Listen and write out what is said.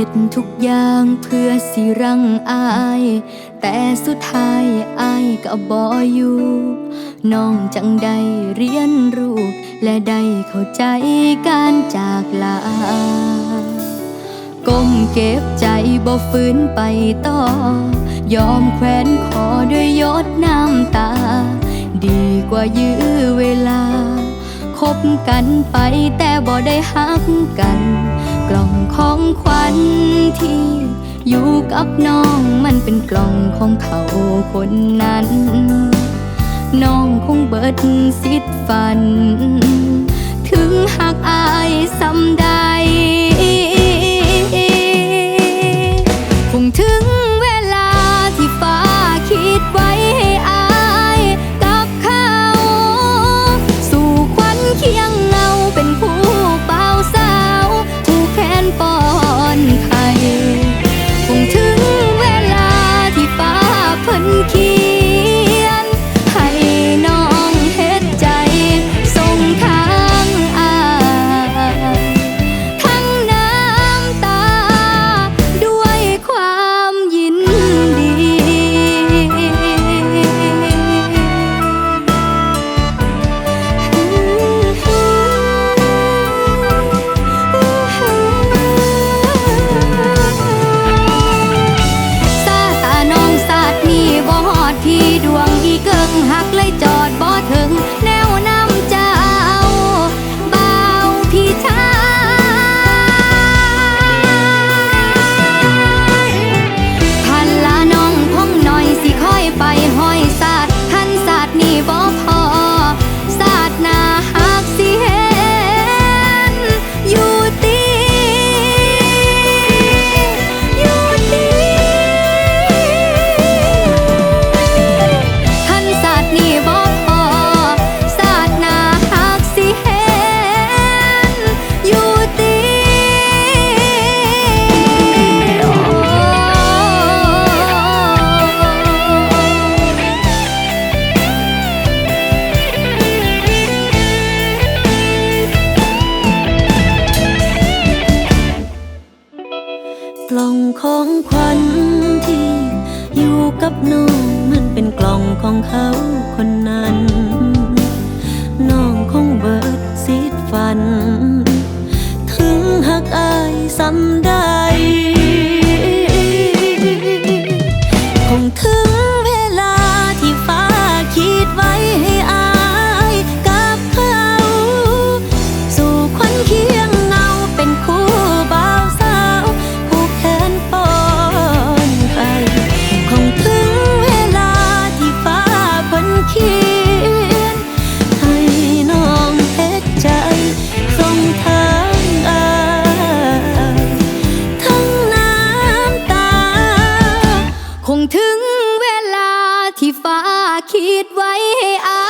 ฮ็ดทุกอย่างเพื่อสิรังอาย แต่สุดท้ายอายก็บ่อยู่ น้องจังได้เรียนรู้ และได้เข้าใจการจากลา ก้มเก็บใจบ่ฝืนไปต่อ ยอมแขวนคอด้วยยดน้ำตา ดีกว่ายื้อเวลา คบกันไปแต่บ่ได้ฮักกัน กล่องของขวัญที่อยู่กับน้องมันเป็นกล่องของเขาคนนั้น น้องคงเบิดสิทธิ์ฝัน น้องมันเป็นกล่องของเขาคนนั้น น้องคงเบิดสิทธิ์ฝัน ถึงหักอายสำ ถึงเวลาที่ฟ้าคิดไว้ให้อา